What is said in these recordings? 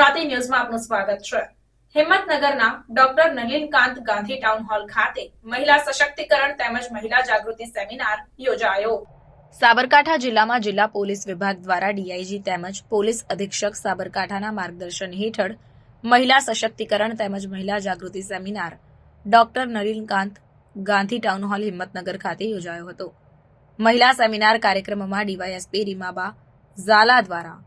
ગુજરાતી ન્યૂઝમાં આપનું સ્વાગત છે. હિંમતનગરના doctor Nalinkant Gandhi town hall ખાતે મહિલા સશક્તિકરણ તેમજ મહિલા જાગૃતિ સેમિનાર યોજાયો. સાબરકાંઠા જિલ્લામાં જિલ્લા પોલીસ વિભાગ દ્વારા ડીઆઈજી તેમજ પોલીસ અધિક્ષક સાબરકાંઠાના માર્ગદર્શન હેઠળ મહિલા સશક્તિકરણ તેમજ મહિલા જાગૃતિ seminar doctor Nalinkant Gandhi town hall Himmatnagar ખાતે યોજાયો હતો. મહિલા સેમિનાર કાર્યક્રમમાં ડીવાયએસપી રીમાબા ઝાલા દ્વારા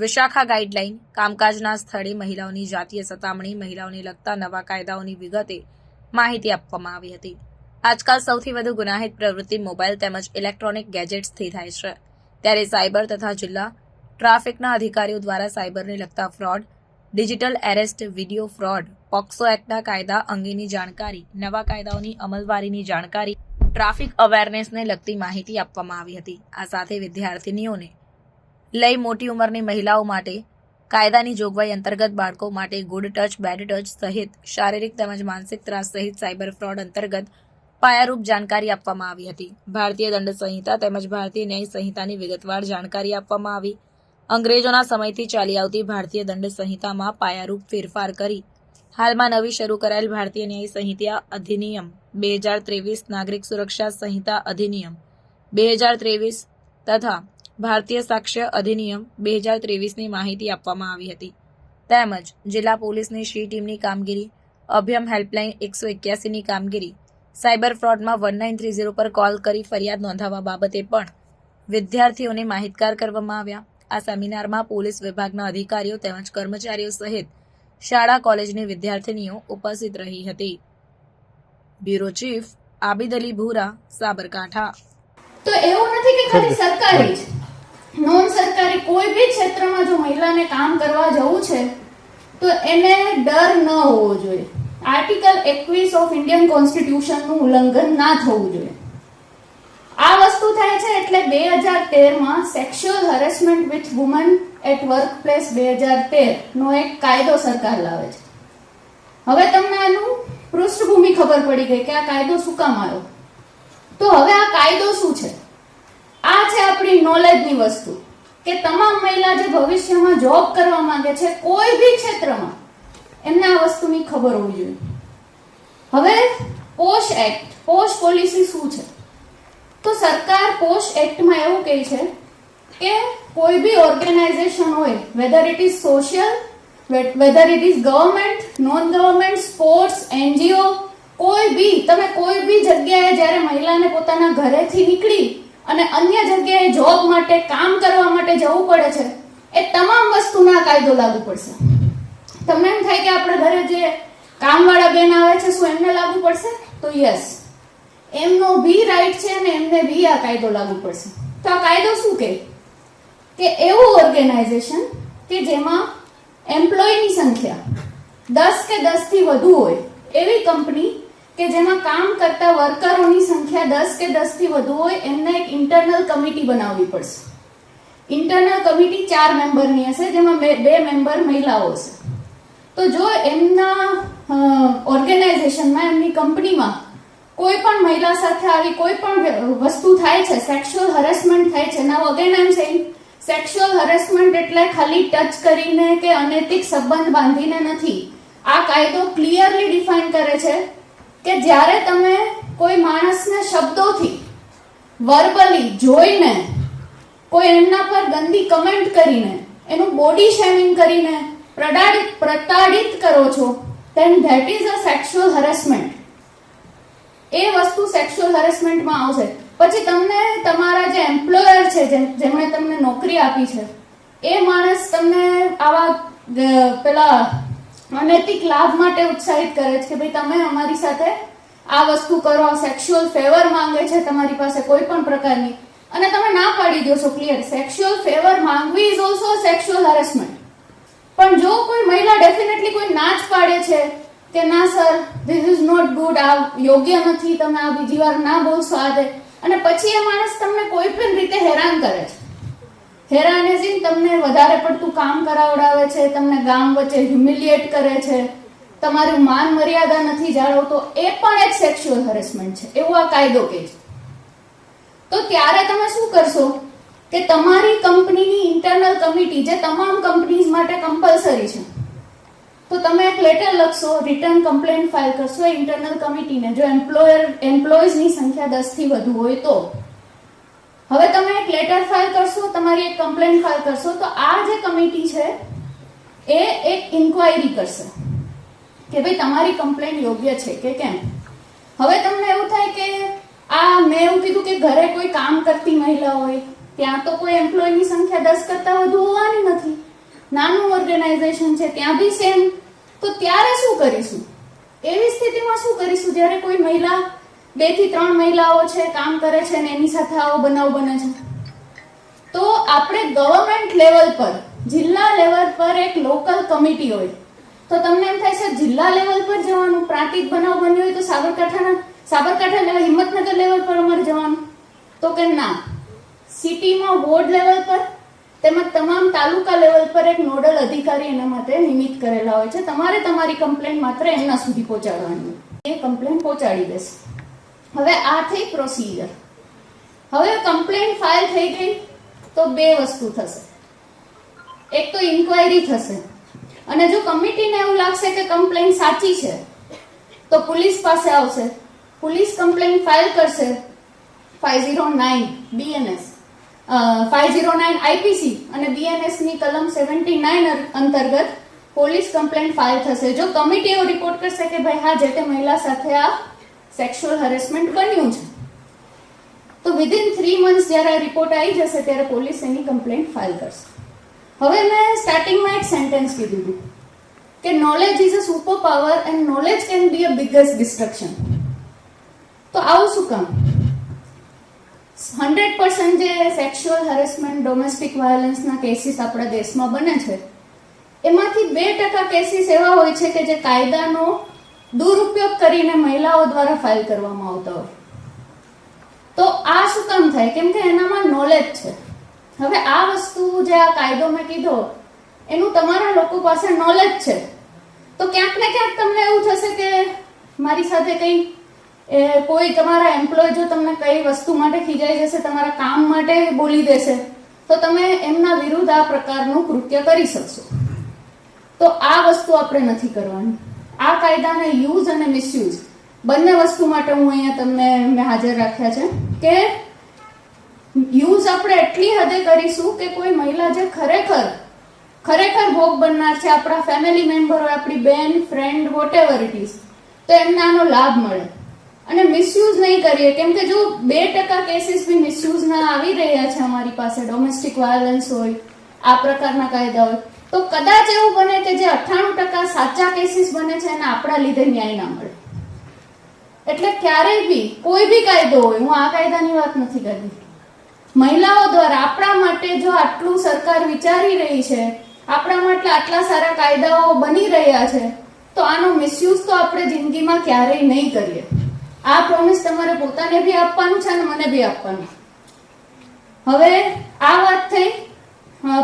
વિશાખા ગાઈડલાઈન, કામકાજના સ્થળે મહિલાઓની જાતીય સતામણી, મહિલાઓને લગતા નવા કાયદાઓની વિગતે માહિતી આપવામાં આવી હતી. આજકાલ સૌથી વધુ ગુનાહિત પ્રવૃત્તિ મોબાઈલ તેમજ ઇલેક્ટ્રોનિક ગેજેટ્સથી થાય છે. ત્યારે સાયબર તથા જિલ્લા ટ્રાફિકના અધિકારીઓ દ્વારા સાયબરને લગતા fraud, digital arrest, video fraud, POCSO એક્ટના કાયદા અંગેની જાણકારી, નવા કાયદાઓની અમલવારીની જાણકારી, ટ્રાફિક અવેરનેસને લગતી માહિતી આપવામાં આવી હતી. આ સાથે વિદ્યાર્થીનીઓને લઈ મોટી ઉંમરની મહિલાઓ માટે, કાયદાની જોગવાઈ અંતર્ગત બાળકો માટે ગુડ ટચ બેડ ટચ સહિત શારીરિક તેમજ માનસિક ત્રાસ સહિત સાયબર ફ્રોડ અંતર્ગત પાયારૂપ જાણકારી આપવામાં આવી હતી. ભારતીય દંડ સંહિતા તેમજ ભારતીય ન્યાય સંહિતાની વિગતવાર જાણકારી આપવામાં આવી. અંગ્રેજોના સમયથી ચાલી આવતી ભારતીય દંડ સંહિતામાં પાયારૂપ ફેરફાર કરી. હાલમાં નવી શરૂ કરાયેલ ભારતીય ન્યાય સંહિતા અધિનિયમ બે હજાર ત્રેવીસ નાગરિક સુરક્ષા સંહિતા અધિનિયમ બે હજાર ત્રેવીસ તથા ભારતીય સાક્ષ્ય અધિનિયમ બે હજાર ત્રેવીસની માહિતી આપવામાં આવી હતી. તેમજ જિલ્લા પોલીસની શી ટીમની કામગીરી અભ્યમ હેલ્પલાઇન એકસો એક્યાસીની કામગીરી સાયબર ફ્રોડમાં વન નાઇન થ્રી ઝીરો પર કોલ કરી ફરિયાદ નોંધાવવા બાબતે પણ વિદ્યાર્થીઓને માહિતગાર કરવામાં આવ્યા. આ સેમિનારમાં પોલીસ વિભાગના અધિકારીઓ તેમજ કર્મચારીઓ સહિત શાળા કોલેજની વિદ્યાર્થીનીઓ ઉપસ્થિત રહી હતી. બ્યુરો ચીફ આબિદ અલી ભૂરા સાબરકાંઠા. તો એવું નથી કે ખાલી સરકારી જ? નોન સરકારી કોઈ બી ક્ષેત્રમાં જો મહિલાને કામ કરવા જવું છે, તો એને ડર ન હોવો જોઈએ. આર્ટિકલ એકવીસ ઓફ ઇન્ડિયન કોન્સ્ટિટ્યુશનનું ઉલ્લંઘન ના થવું જોઈએ. આ વસ્તુ થાય છે એટલે બે હજાર તેરમાં sexual harassment with woman at work place બે હજાર તેરનો એક કાયદો સરકાર લાવે છે. હવે તમને આનું પૃષ્ઠભૂમિ ખબર પડી ગઈ કે આ કાયદો શું કામ આવ્યો? તો હવે આ કાયદો શું છે? આ છે આપણી નોલેજની વસ્તુ કે તમામ મહિલા જે ભવિષ્યમાં જોબ કરવા માંગે છે, કોઈ બી ક્ષેત્રમાં, એમને આ વસ્તુની ખબર હોવી જોઈએ. હવે પોશ એક્ટ પોશ પોલિસી શું છે? તો સરકાર પોશ એક્ટમાં એવું કહે છે કે કોઈ બી ઓર્ગેનાઇઝેશન હોય whether it is social whether it is government non government sports NGO કોઈ બી, તમે કોઈ બી જગ્યાએ જ્યારે મહિલાને પોતાના ઘરેથી નીકળી અને અન્ય જગ્યાએ જોબ માટે, કામ કરવા માટે જવું પડે છે, એ તમામ વસ્તુના કાયદો લાગુ પડશે. તમને એમ થાય કે આપણે ઘરે જે કામવાળા બેન આવે છે, શું એમને લાગુ પડશે? તો યસ એમનો બી રાઈટ છે અને એમને બી આ કાયદો લાગુ પડશે. તો આ કાયદો શું કહે? કે એવું ઓર્ગેનાઇઝેશન કે જેમાં એમ્પ્લોયની સંખ્યા દસ કે દસથી વધુ હોય, એવી કંપની કે જેમાં કામ કરતા વર્કરોની સંખ્યા દસ કે દસથી વધુ હોય, એમને એક ઇન્ટરનલ કમિટી બનાવવી પડશે. ઇન્ટરનલ કમિટી ચાર મેમ્બરની હશે, જેમાં બે મેમ્બર મહિલાઓ હશે. તો જો એમના ઓર્ગેનાઇઝેશનમાં એમની કંપનીમાં કોઈ પણ મહિલા સાથે આવી કોઈ પણ વસ્તુ થાય છે સેક્સ્યુઅલ હરેસમેન્ટ થાય છે again I am saying sexual harassment એટલે ખાલી ટચ કરીને કે અનૈતિક સંબંધ બાંધીને નથી. આ કાયદો ક્લિયરલી ડિફાઇન કરે છે કે જ્યારે તમે કોઈ માણસને શબ્દોથી વર્બલી જોઈને, કોઈ એમના પર ગંદી કમેન્ટ કરીને, એનું બોડી શેમિંગ કરીને પ્રડાડિત પ્રતાડિત કરો છો then that is a sexual harassment. એ વસ્તુ સેક્સ્યુઅલ હરેસમેન્ટમાં આવશે. પછી તમને તમારા જે એમ્પ્લોયર છે જેમ- જેમણે તમને નોકરી આપી છે, એ માણસ તમને આવા પેલા અનૈતિક લાભ માટે ઉત્સાહિત કરે છે કે ભાઈ તમે અમારી સાથે આ વસ્તુ કરો સેક્સ્યુઅલ ફેવર માંગે છે તમારી પાસે કોઈ પણ પ્રકારની. અને તમે ના પાડી દો છો ક્લિયર સેક્સ્યુઅલ ફેવર માંગવી ઇઝ ઓલ્સો સેક્સ્યુઅલ હરેસમેન્ટ પણ જો કોઈ મહિલા ડેફિનેટલી કોઈ ના જ પાડે છે કે ના sir this is not good આ યોગ્ય નથી, તમે આ બીજી વાર ના બોલશો આ અને પછી એ માણસ તમને કોઈ પણ રીતે હેરાન કરે છે. હેરાનેઝિંગ તમને વધારે પડતું કામ કરાવડાવે છે, તમને ગામ વચ્ચે હ્યુમિલિએટ કરે છે. તમારું માન મર્યાદા નથી જાળવતો, એ પણ એક સેક્સ્યુઅલ હરેસમેન્ટ છે. એવું આ કાયદો કહે છે. તો ત્યારે તમે શું કરશો? કે તમારી કંપનીની ઇન્ટરનલ કમિટી જે તમામ કંપનીઝ માટે કમ્પલસરી છે, તો તમે એક લેટર લખશો રિટર્ન કમ્પ્લેન ફાઇલ કરશો ઇન્ટરનલ કમિટીને જો એમ્પ્લોયર એમ્પ્લોઈઝની સંખ્યા દસથી વધુ હોય તો. હવે તમે એક લેટર ફાઇલ કરશો, તમારી એક કમ્પ્લેન ફાઇલ કરશો, તો આ જે કમિટી છે, એ એક ઇન્ક્વાયરી કરશે કે ભાઈ તમારી કમ્પ્લેન્ટ યોગ્ય છે કે કેમ? હવે તમને એવું થાય કે આ મેં એવું કીધું કે ઘરે કોઈ કામ કરતી મહિલા હોય, ત્યાં તો કોઈ એમ્પ્લોયની સંખ્યા દસ કરતા વધુ હોવાની નથી. નાનું ઓર્ગેનાઇઝેશન છે, ત્યાં બી સેમ તો ત્યારે શું કરીશું? એવી સ્થિતિમાં શું કરીશું? જ્યારે કોઈ મહિલા બેથી ત્રણ મહિલાઓ છે, કામ કરે છે ને એની સાથે આવો બનાવ બને છે. તો આપણે ગવર્મેન્ટ લેવલ પર, જિલ્લા લેવલ પર એક લોકલ કમિટી હોય. તો તમને એમ થાય છે, જિલ્લા લેવલ પર જવાનું, પ્રાંતિક બનાવ બન્યો હોય તો સાબરકાંઠાના, સાબરકાંઠા લેવલ હિંમતનગર લેવલ પર અમારે જવાનું. તો કે ના સિટીમાં વોર્ડ લેવલ પર તેમજ તમામ તાલુકા લેવલ પર એક નોડલ અધિકારી એના માટે નિમિત કરેલા હોય છે. તમારે તમારી કમ્પ્લેન માત્ર એમના સુધી પહોંચાડવાની એ કમ્પ્લેન પહોંચાડી દેશે. હવે આ થઈ પ્રોસીજર હવે કમ્પ્લેન ફાઇલ થઈ ગઈ તો બે વસ્તુ થશે. એક તો ઇન્ક્વાયરી થશે. અને જો કમિટીને એવું લાગશે કે કમ્પ્લેન સાચી છે, તો પોલીસ પાસે આવશે. પોલીસ કમ્પ્લેન ફાઇલ કરશે five zero nine BNS five zero nine IPC અને બીએનએસની કલમ સેવન્ટી નાઇન અંતર્ગત પોલીસ કમ્પ્લેન ફાઇલ થશે. જો કમિટી એવો રિપોર્ટ કરશે કે ભાઈ હા, જે તે મહિલા સાથે આ સેક્સ્યુઅલ હેરેસમેન્ટ બન્યું છે. તો વિધિન થ્રી મંથ્સ જ્યારે રિપોર્ટ આવી જશે, ત્યારે પોલીસ એની કમ્પ્લેન ફાઇલ કરશે. હવે મેં સ્ટાર્ટિંગમાં એક સેન્ટેન્સ કીધું હતું કે knowledge is a super power and knowledge can be a biggest destruction તો આવું શું કામ? હંડ્રેડ પર્સન્ટ જે સેક્સ્યુઅલ હેરેસમેન્ટ ડોમેસ્ટિક વાયોલન્સના કેસીસ આપણા દેશમાં બને છે, એમાંથી બે ટકા કેસીસ એવા હોય છે કે જે કાયદાનો દુરુપયોગ કરીને મહિલાઓ દ્વારા ફાઇલ કરવામાં આવતા હોય. તો આ શું કામ થાય? કેમ કે એનામાં નોલેજ છે. હવે આ વસ્તુ જે આ કાયદો મેં કીધો, એનું તમારા લોકો પાસે નોલેજ છે. તો ક્યાંક ને ક્યાંક તમને એવું થશે કે મારી સાથે કંઈ, એ કોઈ તમારા એમ્પ્લોય જો તમને કઈ વસ્તુ માટે ખીજાઈ જશે, તમારા કામ માટે બોલી દેશે, તો તમે એમના વિરુદ્ધ આ પ્રકારનું કૃત્ય કરી શકશો. તો આ વસ્તુ આપણે નથી કરવાની. આ કાયદાને યુઝ અને મિસયુઝ બંને વસ્તુ માટે હું અહીંયા તમને મેં હાજર રાખ્યા છે કે યુઝ આપણે એટલી હદે કરીશું કે કોઈ મહિલા જે ખરેખર ખરેખર ભોગ બનનાર છે, આપણા ફેમિલી મેમ્બર હોય, આપણી બેન friend whatever it is તો એમને આનો લાભ મળે. અને મિસયુઝ નહીં કરીએ. કેમ કે જો બે ટકા કેસીસ બી મિસયુઝના આવી રહ્યા છે અમારી પાસે. ડોમેસ્ટિક વાયોલન્સ હોય, આ પ્રકારના કાયદા હોય. તો કદાચ એવું બને કે જે અઠ્ઠાણું ટકા સાચા કેસીસ બને છે એને આપણા લીધે ન્યાય ના મળે. એટલે ક્યારેય બી, કોઈ બી કાયદો હોય, હું આ કાયદાની વાત નથી કરતી. મહિલાઓ દ્વારા આપણા માટે જો આટલું સરકાર વિચારી રહી છે, આપણા માટે આટલા સારા કાયદાઓ બની રહ્યા છે, તો આનો મિસયુઝ તો આપણે જિંદગીમાં ક્યારેય નહીં કરીએ. આ પ્રોમિસ તમારે પોતાને બી આપવાનું છે અને મને બી આપવાનું. હવે આ વાત થઈ.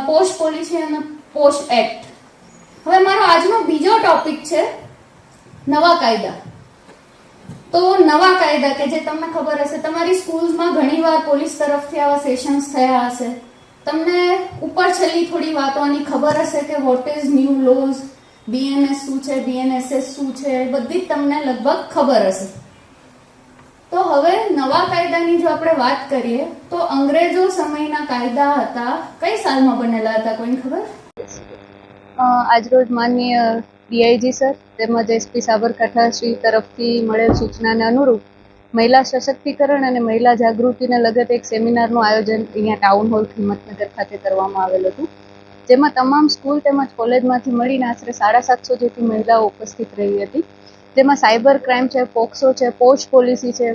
પોસ્ટ પોલિસી અને પોસ્ટ એક્ટ. હવે મારો આજનો બીજો ટોપિક છે નવા કાયદા. તો નવા કાયદા કે જે તમને ખબર હશે, તમારી સ્કૂલ્સમાં ઘણીવાર પોલીસ તરફથી આવા સેશન્સ થયા હશે. તમને ઉપર છેલ્લી થોડી વાતોની ખબર હશે કે what is new laws BNS શું છે બીએનએસએસ શું છે બધી જ તમને લગભગ ખબર હશે. તો હવે નવા કાયદાની જો આપણે વાત કરીએ, તો અંગ્રેજો સમયના કાયદા હતા, કઈ સાલમાં બનેલા હતા કોઈને ખબર? આજરોજ માનનીય ડીઆઈજી સર તેમજ એસપી સાબરકાંઠા શ્રી તરફથી મળેલ સૂચનાને અનુરૂપ મહિલા સશક્તિકરણ અને મહિલા જાગૃતિને લગત એક સેમિનારનું આયોજન અહીંયા ટાઉન હોલ હિંમતનગર ખાતે કરવામાં આવેલ હતું. જેમાં તમામ સ્કૂલ તેમજ કોલેજમાંથી મળીને આશરે સાડા સાતસો જેટલી મહિલાઓ ઉપસ્થિત રહી હતી. જેમાં સાયબર ક્રાઇમ છે, પોક્સો છે, પોસ્ટ પોલિસી છે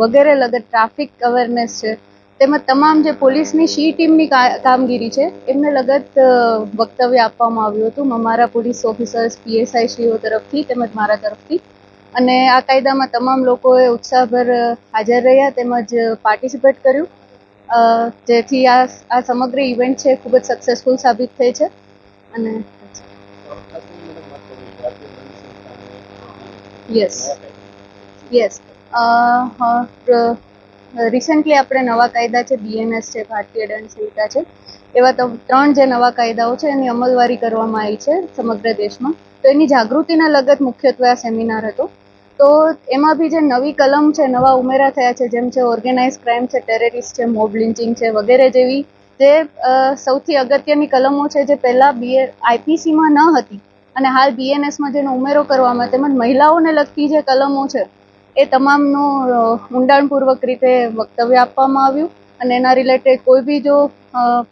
વગેરે લગત, ટ્રાફિક અવેરનેસ છે તેમજ તમામ જે પોલીસની શી ટીમની કામગીરી છે, એમને લગત વક્તવ્ય આપવામાં આવ્યું હતું. અમારા પોલીસ ઓફિસર્સ, પીએસઆઈ શ્રીઓ તરફથી તેમજ મારા તરફથી. અને આ કાયદામાં તમામ લોકોએ ઉત્સાહભર હાજર રહ્યા તેમજ પાર્ટિસિપેટ કર્યું. જેથી આ આ સમગ્ર ઇવેન્ટ છે ખૂબ જ સક્સેસફુલ સાબિત થઈ છે. અને યસ યસ રિસેન્ટલી આપણે નવા કાયદા છે બીએનએસ છે, ભારતીય દંડ સંહિતા છે, એવા ત્રણ જે નવા કાયદાઓ છે, એની અમલવારી કરવામાં આવી છે સમગ્ર દેશમાં. તો એની જાગૃતિના લગત મુખ્યત્વે આ સેમિનાર હતો. તો એમાં બી જે નવી કલમ છે, નવા ઉમેરા થયા છે, જેમ છે ઓર્ગેનાઇઝ ક્રાઇમ છે ટેરરિસ્ટ છે મોબ લિન્ચિંગ છે, વગેરે જેવી જે સૌથી અગત્યની કલમો છે, જે પહેલાં બીએ આઈપીસીમાં ન હતી. અને હાલ બીએનએસમાં જેનો ઉમેરો કરવામાં તેમજ મહિલાઓને લગતી જે કલમો છે એ તમામનું ઊંડાણપૂર્વક રીતે વક્તવ્ય આપવામાં આવ્યું અને એના રિલેટેડ કોઈ બી જો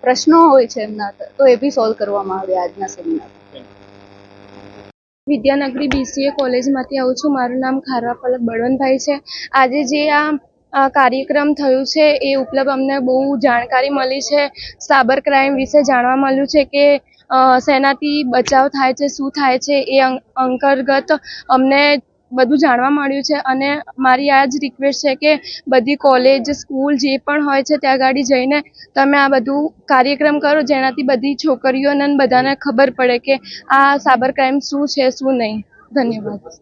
પ્રશ્નો હોય છે એમના તો એ બી સોલ્વ કરવામાં આવ્યા આજના સેમિનાર વિદ્યાનગરી બીસીએ કોલેજમાંથી આવું છું. મારું નામ ખારવા પલક બળવંતભાઈ છે. આજે જે આ આ કાર્યક્રમ થયું છે એ ઉપલબ્ધ અમને બહુ જાણકારી મળી છે. સાબર ક્રાઇમ વિશે જાણવા મળ્યું છે કે શેનાથી બચાવ થાય છે, શું થાય છે એ અંતર્ગત અમને બધું જાણવા મળ્યું છે અને મારી આ જ રિક્વેસ્ટ છે કે બધી કોલેજ સ્કૂલ જે પણ હોય છે ત્યાં ગાડી જઈને તમે આ બધું કાર્યક્રમ કરો, જેનાથી બધી છોકરીઓને બધાને ખબર પડે કે આ સાબર ક્રાઇમ શું છે, શું નહીં. ધન્યવાદ.